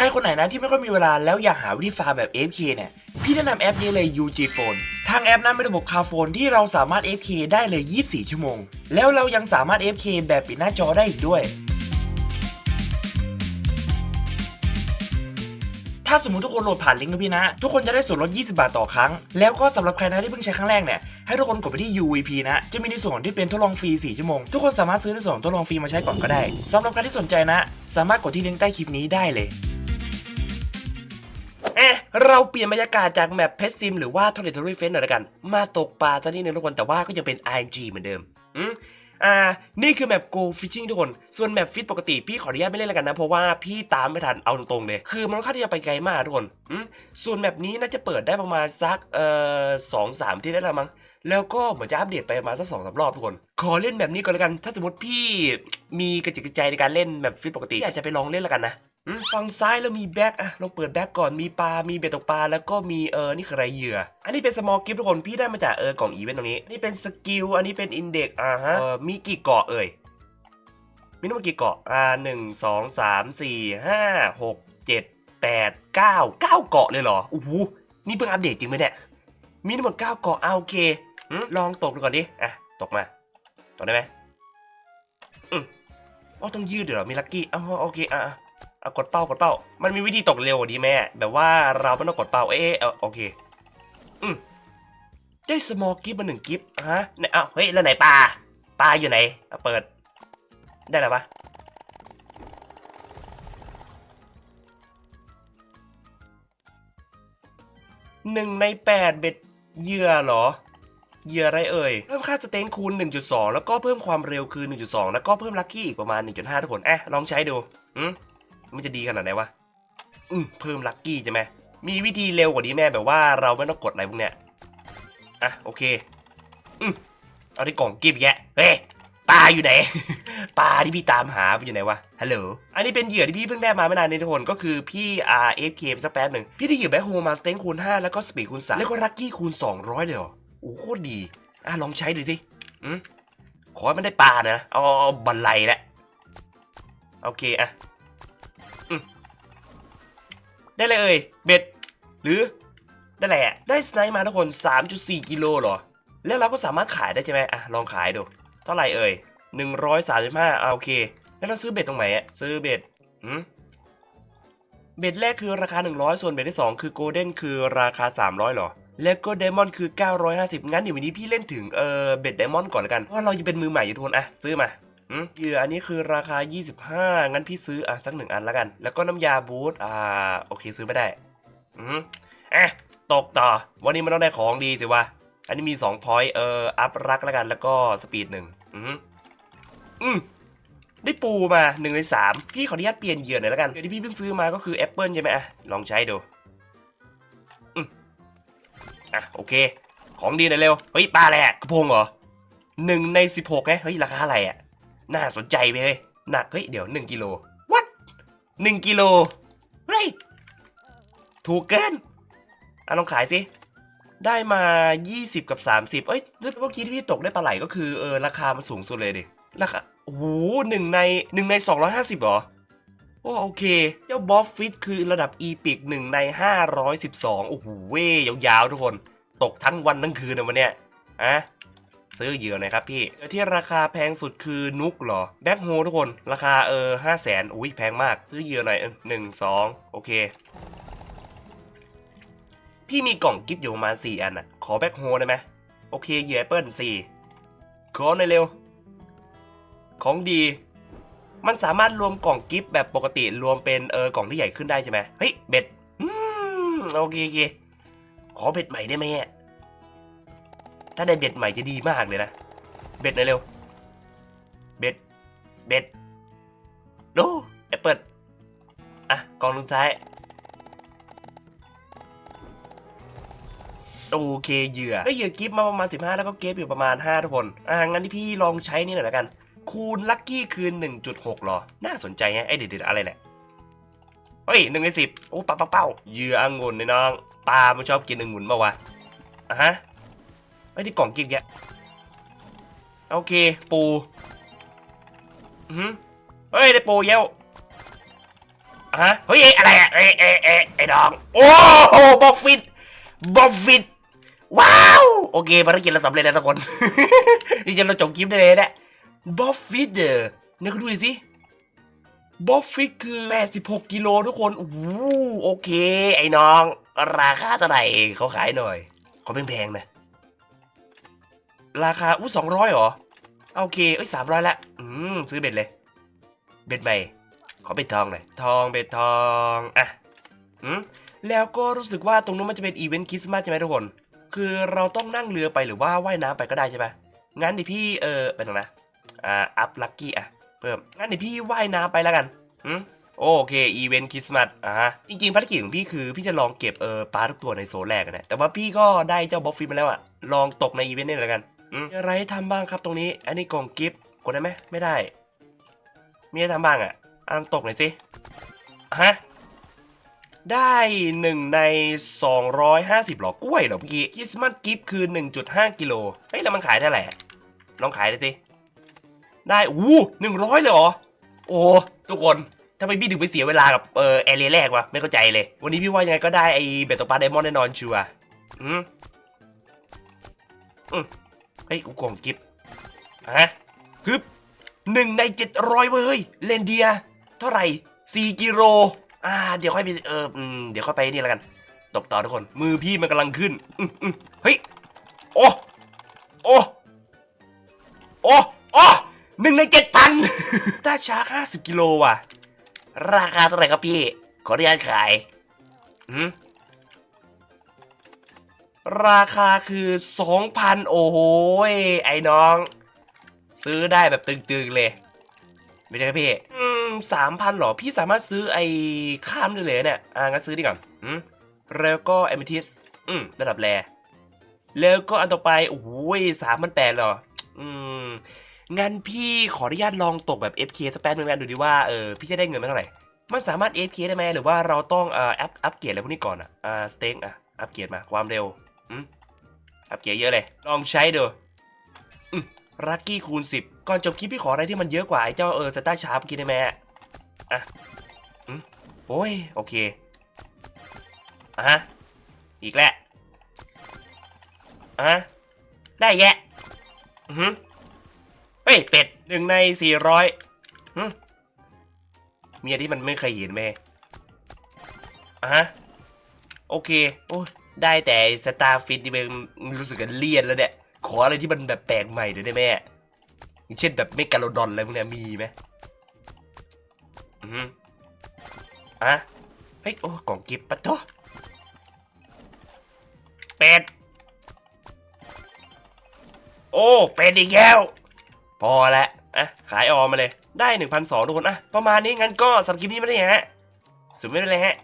ใครคนไหนนะที่ไม่ค่อยมีเวลาแล้วอยากหาวิธีฟาร์มแบบ F K เนี่ย พี่แนะนำแอปนี้เลย UG Phone ทางแอปนั้นเป็นระบบคาโฟนที่เราสามารถ F K ได้เลย 24 ชั่วโมง แล้วเรายังสามารถ F K แบบปิดหน้าจอได้อีกด้วย ถ้าสมมติทุกคนโหลดผ่านลิงก์นะพี่นะ ทุกคนจะได้ส่วนลด 20 บาทต่อครั้ง แล้วก็สำหรับใครนะที่เพิ่งใช้ครั้งแรกเนี่ย ให้ทุกคนกดไปที่ UVP นะ จะมีในส่วนที่เป็นทดลองฟรี 4 ชั่วโมง ทุกคนสามารถซื้อในส่วนทดลองฟรีมาใช้ก่อนก็ได้สำหรับใครที่สนใจนะ สามารถกดที่ลิงก์ใต้คลิปนี้ได้เลย เราเปลี่ยนบรรยากาศจากแมปเพชซิมหรือว่าทอร์เรทอรี่เฟนหน่อยละกัน มาตกปลาสักนิดนึงทุกคนแต่ว่าก็ยังเป็น RNG เหมือนเดิมอืมอ่า นี่คือแมป Go Fishing ทุกคน ส่วนแมปฟิตปกติพี่ขออนุญาตไม่เล่นแล้วกันนะ เพราะว่าพี่ตามไม่ทัน เอาตรงๆเลย คือมันค่อนข้างที่จะไปไกลมากทุกคนอืมส่วนแมปนี้น่าจะเปิดได้ประมาณสัก เอ่อสองสามที่ได้ล้วมั้ง แล้วก็เหมือนจะอัปเดตไปประมาณสักสองสามรอบทุกคน ขอเล่นแบบนี้ก่อนแล้วกัน ถ้าสมมติพี่มีกระจิตกระใจในการเล่นแบบฟิตปกติพี่อาจจะไปลองเล่นแล้วกันนะ ฝั่งซ้ายแล้วมีแบ็กอะลองเปิดแบ็กก่อนมีปลา มีเบ็ดตกปลาแล้วก็มีเออนี่คืออะไรเหยื่อ อันนี้เป็นสมอลกิฟทุกคนพี่ได้มาจากเออกล่องอีเวนต์ตรงนี้ นี่เป็นสกิลอันนี้เป็นอินเด็กอ่าฮะเออมีกี่เกาะเอ่ยมีทั้งหมดกี่เกาะอ่าหนึ่งสองสามสี่ห้าหกเจ็ดแปดเก้าเก้าเกาะเลยเหรอโอ้โหนี่เพิ่งอัปเดตจริงไหมเนี่ยมีทั้งหมดเก้าเกาะอ่าโอเคอืมลองตกดูก่อนดิอะตกมาตกได้ไหมอืมอ๋อต้องยืดเดี๋ยวมีลักกี้อ๋อโอเคอะอะ เอากดเป้ากดเป้า มันมีวิธีตกเร็วกว่านี้ไหมอะแบบว่าเราไม่ต้องกดเป้า เอ๊ะเออโอเค อืมได้สมอลกิฟมาหนึ่งกิฟฮะไหนอ้าเฮ้ย แล้วไหนปลา ปลาอยู่ไหนเอาเปิด ได้แล้วปะหนึ่งในแปดเบ็ดเหยื่อเหรอเหยื่ออะไรเอ่ย เพิ่มค่าสเตนคูณ 1.2 แล้วก็เพิ่มความเร็วคือ 1.2 แล้วก็เพิ่มลัคกี้อีกประมาณ 1.5 ทุกคนแอะลองใช้ดูอืม มันจะดีขนาดไหนวะอืมเพิ่มลัคกี้ใช่ไหมมีวิธีเร็วกว่านี้แม่แบบว่าเราไม่ต้องกดอะไรพวกเนี้ยอะโอเคอืมเอาที่กล่องกิบแยะเฮ้ยปลาอยู่ไหน ปลาที่พี่ตามหามันอยู่ไหนวะฮัลโหลอันนี้เป็นเหยื่อที่พี่เพิ่งได้มาไม่นานนี้ทุกคนก็คือพี่ RFK สักแป๊บหนึ่งพี่ได้เหยื่อแบ็คโฮมาสเตนคูณ5แล้วก็สปีดคูณ3แล้วก็ลัคกี้คูณ 200 เลยเหรอโอ้โหโคตรดีอะลองใช้ดูสิอืมขอให้มันได้ปลานะเอาเอาเอาบันไลแหละโอเคอะ ได้เลยเอ่ยเบ็ด หรือได้แหละได้สไนป์มาทุกคน 3.4 กิโลหรอ แล้วเราก็สามารถขายได้ใช่ไหมอะลองขายดู เท่าไหร่เอ่ย135อะโอเค แล้วเราซื้อเบ็ดตรงไหนอะซื้อเบ็ดหืมเบ็ดแรกคือราคา 100 ส่วนเบ็ดที่ 2 คือโกลเด้นคือราคา 300หรอ แล้วก็ไดมอนด์คือ 950 งั้นเดี๋ยววันนี้พี่เล่นถึงเออเบ็ดไดมอนด์ก่อนแล้วกันเพราะว่าเรายังเป็นมือใหม่อยู่ทุนอะซื้อมา เหยื่ออันนี้คือราคา 25 งั้นพี่ซื้ออะสักหนึ่งอันแล้วกัน แล้วก็น้ำยาบูทอ่าโอเคซื้อไม่ได้ อืมอะตกต่อ วันนี้มันต้องได้ของดีสิวะ อันนี้มี2 point เอออัพรักแล้วกัน แล้วก็สปีดหนึ่งอืมอืมได้ปูมา1ใน3พี่ขออนุญาตเปลี่ยนเหยื่อหน่อยแล้วกันเหยื่อที่พี่เพิ่งซื้อมาก็คือแอปเปิลใช่ไหมอะลองใช้ดูอืมอะโอเค ของดีหน่อยเร็วเฮ้ยปลาอะไรอะกระพงเหรอหนึ่งในสิบหกไงเฮ้ยราคาอะไรอะ น่าสนใจไปเลยหนักเฮ้ยเดี๋ยวหนึ่งกิโลวัดหนึ่งกิโลเฮ้ยถูกเกินอะลองขายสิได้มา 20 กับ 30 เอ้ยเมื่อกี้ที่พี่ตกได้ปลาไหลก็คือเออราคามันสูงสุดเลยดิราคาโอ้โหหนึ่งในหนึ่งใน 250เหรอโอ้โอเค เจ้าบอฟฟิตคือระดับอีพิกหนึ่งใน 512 โอ้โหเว้ยยาวๆทุกคน ตกทั้งวันทั้งคืนนะวันเนี้ยอะ ซื้อเหยื่อหน่อยครับพี่เหยื่อที่ราคาแพงสุดคือนุกเหรอแบ็คโฮทุกคนราคาเออห้าแสนอุ้ยแพงมาก ซื้อเหยื่อหน่อยหนึ่งสองโอเค พี่มีกล่องกิฟต์อยู่ประมาณ4อันอะขอแบ็คโฮได้ไหมโอเคเหยื่อแอปเปิลสี่ขอหน่อยเร็ว ของดี มันสามารถรวมกล่องกิฟต์แบบปกติรวมเป็นเออกล่องที่ใหญ่ขึ้นได้ใช่ไหมเฮ้ยเบ็ดอืมโอเคโอเคขอเบ็ดใหม่ได้ไหมอะ ถ้าได้เบ็ดใหม่จะดีมากเลยนะ เบ็ดหน่อยเร็ว เบ็ด เบ็ด ดูแอปเปิลอะกล่องลงซ้าย โอเค เหยื่อได้เหยื่อกิฟต์มาประมาณ 15 แล้วก็เก็บอยู่ประมาณ 5 ทุกคน อ่างั้นที่พี่ลองใช้นี่หน่อยละกัน คูณลัคกี้คืน 1.6หรอ น่าสนใจไงไอเด็ดๆอะไรแหละเฮ้ยหนึ่งในสิบโอ้ปลาเป้าเป้าเหยื่อองุ่นนี่น้องปลามันชอบกินองุ่นมาวะอะฮะ ไอ้ที่กล่องกิฟต์แยะโอเค ปูอือเฮ้ย ได้ปูเย้วฮะเฮ้ยอะไรอะเอ๊ะเอ๊ะเอ๊ะไอ้ดอง โอ้โหบอกฟิตบอกฟิตว้าว โอเคภารกิจเราสำเร็จแล้วทุกคนนี่จะเราจบคลิปได้เลยแหละบอฟฟิตเดอร์เนี่ยก็ดูสิบอฟฟิตคือ 86 กิโลทุกคนโอ้โอเค ไอ้น้อง ราคาเท่าไหร่เขาขายหน่อยเขาแพงๆนะ ราคาอู้สองร้อยเหรอ โอเค เอ้ยสามร้อยละ อืม ซื้อเบ็ดเลย เบ็ดใหม่ ขอเบ็ดทองหน่อย ทองเบ็ดทอง อะ อืม แล้วก็รู้สึกว่าตรงนู้นมันจะเป็นอีเวนต์คริสต์มาสใช่ไหมทุกคน คือเราต้องนั่งเรือไปหรือว่าว่ายน้ำไปก็ได้ใช่ไหมงั้นเดี๋ยวพี่ เออไปตรงนะ อ่า อัพลัคกี้อะ เพิ่ม งั้นเดี๋ยวพี่ว่ายน้ำไปแล้วกัน อืมโอเค อีเวนต์คริสต์มาสอ่าฮะ จริงๆภารกิจของพี่คือ พี่จะลองเก็บเออปลาทุกตัวในโซนแรกนะ แต่ว่าพี่ก็ได้เจ้าบ็อกฟิตมาแล้วอะลองตกในอีเวนต์นี่แล้วกัน มีอะไรให้ทำบ้างครับตรงนี้ อันนี้กล่องกิฟต์กดได้ไหมไม่ได้ มีอะไรทำบ้างอะอะลองตกหน่อยสิฮะได้หนึ่งใน 250หรอกล้วยเหรอเมื่อกี้คริสต์มาสกิฟต์คือ 1.5 กิโลเฮ้ยแล้วมันขายเท่าไหร่อะลองขายดูสิได้อู้หนึ่งร้อยเลยเหรอ โอ้ทุกคนทำไมพี่ถึงไปเสียเวลากับเออแอเรียแรกวะไม่เข้าใจเลย วันนี้พี่ว่ายังไงก็ได้ไอเบตตกปาไดมอนด์แน่นอนชัวร์อืมอืม เฮ้ยกูกองกิฟต์ฮะฮึบหนึ่งในเจ็ดร้อยเว้ยเลนเดีย เท่าไหร่สี่กิโลอ่า เดี๋ยวค่อยไปเอออเดี๋ยวค่อยไปนี่แล้วกันตกต่อทุกคน มือพี่มันกำลังขึ้นอืมอืมเฮ้ยโอ้โอ้โอ้โอ้หนึ่งในเจ็ดพันถ้าชาร์ห้าสิบกิโลว่ะ ราคาเท่าไหร่ครับพี่ ขออนุญาตขายอืม ราคาคือสองพันโอ้โหยไอ้น้อง ซื้อได้แบบตึงๆเลยไม่ใช่ครับพี่อืมสามพันหรอ พี่สามารถซื้อไอ้ข้ามได้เลยเนี่ย อ่างั้นซื้อดีก่อนอืมแล้วก็เอมิทิสอืมระดับแรแล้วก็อันต่อไป โอ้โหสามพันแปดหรอ อืม งั้นพี่ขออนุญาตลองตกแบบ FK สักแป๊บนึงนะดูดิว่า เออ พี่จะได้เงินมาเท่าไหร่ มันสามารถ FK ได้ไหมหรือว่าเราต้องเอ่ออัพอัพเกรดอะไรพวกนี้ก่อนอะ อ่า สเต็งอะ อัพเกรดมา ความเร็ว อัพเกียรดเยอะเลย ลองใช้ดูอืมลัคกี้คูณ 10 ก่อนจบคลิปพี่ขออะไรที่มันเยอะกว่าไอ้เจ้าเออสตาร์ชาร์ปกินได้ไหมอะอะอืมโอ้ย โอเคอะฮะ อีกแล้วอะได้แยะอือเฮ้ย เป็ดหนึ่งในสี่ร้อยมีอะไรที่มันไม่เคยเห็นไหมอะฮะ โอเค โอ้ย ได้แต่สตาร์ฟิตที่มันรู้สึกกันเลี่ยนแล้วเนี่ย ขออะไรที่มันแบบแปลกใหม่หน่อยได้ไหมอย่างเช่นแบบเมกาโลดอนอะไรพวกเนี้ยมีไหมอือฮึอะเฮ้ยโอ้กล่องกิฟต์ปะโถเป็ด โอ้ เป็ดอีกแล้ว พอแล้วอะ ขายออมมาเลย ได้1,200ทุกคน อะ ประมาณนี้งั้นก็สำหรับคลิปนี้ไม่ได้ฮะ สุดไม่เป็นไรฮะ